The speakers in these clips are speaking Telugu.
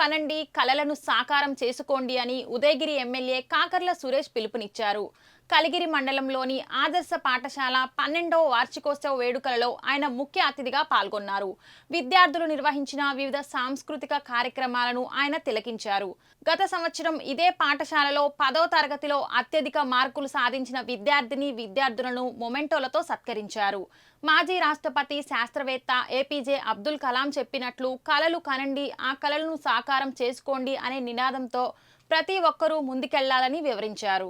కనండి కలలను సాకారం చేసుకోండి అని ఉదయగిరి ఎమ్మెల్యే కాకర్ల సురేష్ పిలుపునిచ్చారు. కలిగిరి మండలంలోని ఆదర్శ పాఠశాల పన్నెండవ వార్షికోత్సవ వేడుకలలో ఆయన ముఖ్య అతిథిగా పాల్గొన్నారు. విద్యార్థులు నిర్వహించిన వివిధ సాంస్కృతిక కార్యక్రమాలను ఆయన తిలకించారు. గత సంవత్సరం ఇదే పాఠశాలలో పదో తరగతిలో అత్యధిక మార్కులు సాధించిన విద్యార్థిని విద్యార్థులను మొమెంటోలతో సత్కరించారు. మాజీ రాష్ట్రపతి శాస్త్రవేత్త ఏపీజే అబ్దుల్ కలాం చెప్పినట్లు కలలు కనండి ఆ కలలను సాకారం చేసుకోండి అనే నినాదంతో ప్రతి ఒక్కరూ ముందుకెళ్ళాలని వివరించారు.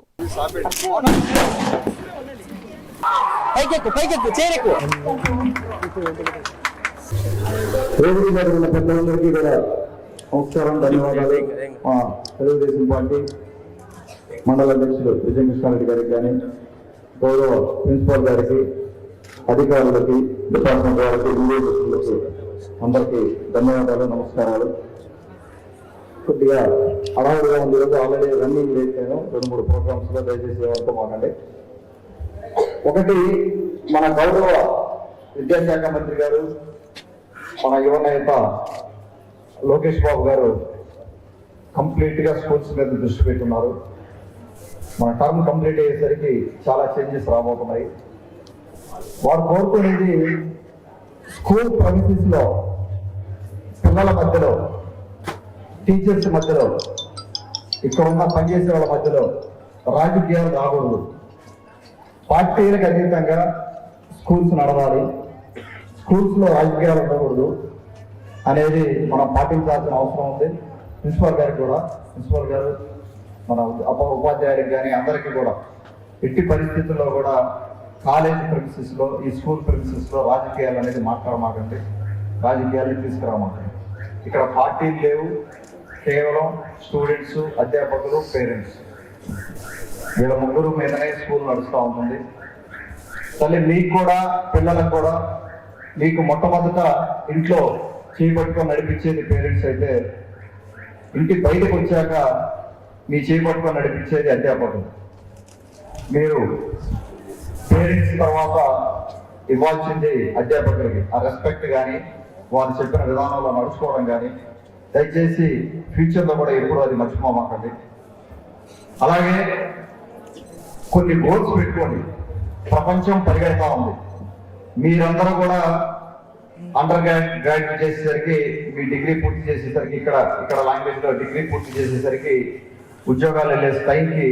నమస్కారం ధన్యవాదాలు. తెలుగుదేశం పార్టీ మండల అధ్యక్షులు విజయ కృష్ణారెడ్డి గారికి కానీ గౌరవ ప్రిన్సిపాల్ గారికి అధికారులకి డిపార్ట్మెంట్ వారికి అందరికీ ధన్యవాదాలు నమస్కారాలు. కొద్దిగా అడావుడిగా ఉంది. ఈరోజు ఆల్రెడీ రన్నింగ్ చేశాను రెండు మూడు ప్రోగ్రామ్స్లో దయచేసి ఎవరితో మాట్లాడి ఒకటి మన గౌరవ విద్యాశాఖ మంత్రి గారు మన యువ నేత లోకేష్ బాబు గారు కంప్లీట్గా స్కూల్స్ మీద దృష్టి పెట్టున్నారు. మన టర్మ్ కంప్లీట్ అయ్యేసరికి చాలా చేంజెస్ రాబోతున్నాయి. వారు కోరుకునేది స్కూల్ ప్రమిసెస్లో పిల్లల మధ్యలో టీచర్స్ మధ్యలో ఇక్కడ ఉన్న పనిచేసే వాళ్ళ మధ్యలో రాజకీయాలు రాకూడదు. పార్టీలకు అతీతంగా స్కూల్స్ నడవాలి స్కూల్స్లో రాజకీయాలు ఉండకూడదు అనేది మనం పాటించాల్సిన అవసరం ఉంది. ప్రిన్సిపాల్ గారికి కూడా ప్రిన్సిపాల్ గారు మన ఉప ఉపాధ్యాయుడికి కానీ అందరికీ కూడా ఎట్టి పరిస్థితుల్లో కూడా కాలేజ్ ప్రిన్సెస్లో ఈ స్కూల్ ప్రిన్సెస్లో రాజకీయాలు అనేది మాట్లాడమాకండి. రాజకీయాలు తీసుకురామాకండి. ఇక్కడ పార్టీలు లేవు కేవలం స్టూడెంట్స్ అధ్యాపకులు పేరెంట్స్ వీళ్ళ ముగ్గురు మీదనే స్కూల్ నడుస్తూ ఉంటుంది. తల్లి మీకు కూడా పిల్లలకు కూడా మీకు మొట్టమొదట ఇంట్లో చేపట్టుకొని నడిపించేది పేరెంట్స్ అయితే ఇంటి బయటకు వచ్చాక మీ చేపట్టుకొని నడిపించేది అధ్యాపకులు. మీరు పేరెంట్స్ తర్వాత ఇవ్వాల్సింది అధ్యాపకులకి. ఆ రెస్పెక్ట్ కానీ వారు చెప్పిన విధానంలో నడుచుకోవడం కానీ దయచేసి ఫ్యూచర్లో కూడా ఎప్పుడు అది మర్చిపోమాకండి అలాగే కొన్ని గోల్స్ పెట్టుకోండి. ప్రపంచం పరిగెడతా ఉంది. మీరందరూ కూడా అండర్ గ్రాడ్యుయేట్ చేసేసరికి మీ డిగ్రీ పూర్తి చేసేసరికి ఇక్కడ ఇక్కడ లాంగ్వేజ్లో డిగ్రీ పూర్తి చేసేసరికి ఉద్యోగాలు వెళ్ళే స్థాయికి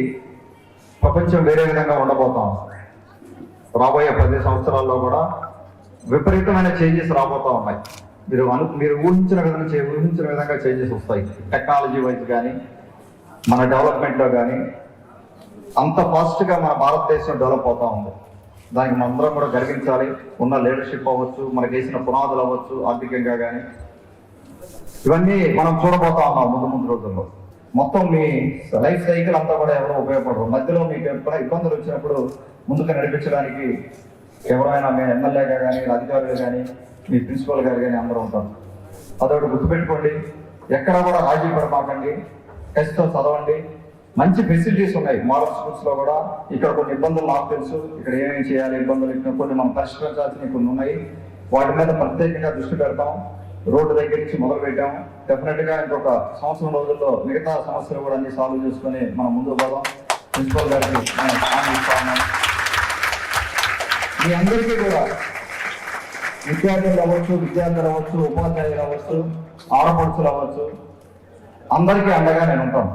ప్రపంచం వేరే విధంగా ఉండబోతాం రాబోయే పది సంవత్సరాల్లో కూడా విపరీతమైన చేంజెస్ రాబోతా ఉన్నాయి. మీరు అను మీరు ఊహించిన విధంగా చే- ఊహించిన విధంగా చేంజెస్ వస్తాయి. టెక్నాలజీ వైజ్ కానీ మన డెవలప్మెంట్లో కానీ అంత ఫాస్ట్గా మన భారతదేశం డెవలప్ అవుతా ఉంది. దానికి మనందరం కూడా గర్వించాలి. ఉన్న లీడర్షిప్ అవ్వచ్చు మనకు వేసిన పునాదులు అవ్వచ్చు ఆర్థికంగా కానీ ఇవన్నీ మనం చూడబోతా ఉన్నాం ముందు ముందు రోజుల్లో. మొత్తం మీ లైఫ్ సైకిల్ అంతా కూడా ఎవరో ఉపయోగపడరు. మధ్యలో మీకు ఎప్పుడైనా ఇబ్బందులు వచ్చినప్పుడు ముందుగా నడిపించడానికి ఎవరైనా మేము ఎమ్మెల్యేగా కానీ అధికారులు కానీ మీ ప్రిన్సిపల్ గారు కానీ అందరూ ఉంటారు అదొకటి గుర్తుపెట్టుకోండి. ఎక్కడ కూడా రాజీ పడమాకండి. టెస్ట్తో చదవండి. మంచి ఫెసిలిటీస్ ఉన్నాయి. మోడల్ స్కూల్స్లో కూడా ఇక్కడ కొన్ని ఇబ్బందులు నాకు తెలుసు. ఇక్కడ ఏమేమి చేయాలి ఇబ్బందులు ఇక్కడ కొన్ని మనం పరిష్కరించాల్సినవి కొన్ని ఉన్నాయి. వాటి మీద ప్రత్యేకంగా దృష్టి పెడతాం. రోడ్డు దగ్గర నుంచి మొదలు పెట్టాం. డెఫినెట్గా ఇంకొక సంవత్సరం రోజుల్లో మిగతా సమస్యలు కూడా అన్ని సాల్వ్ చేసుకొని మనం ముందుకు పోదాం. ప్రిన్సిపల్ గారికి మీ అందరికీ కూడా విద్యార్థులు అవ్వచ్చు విద్యార్థులు అవ్వచ్చు ఉపాధ్యాయులు అవ్వచ్చు ఆడపడుచులు అవ్వచ్చు అందరికీ అండగా నేను ఉంటాను.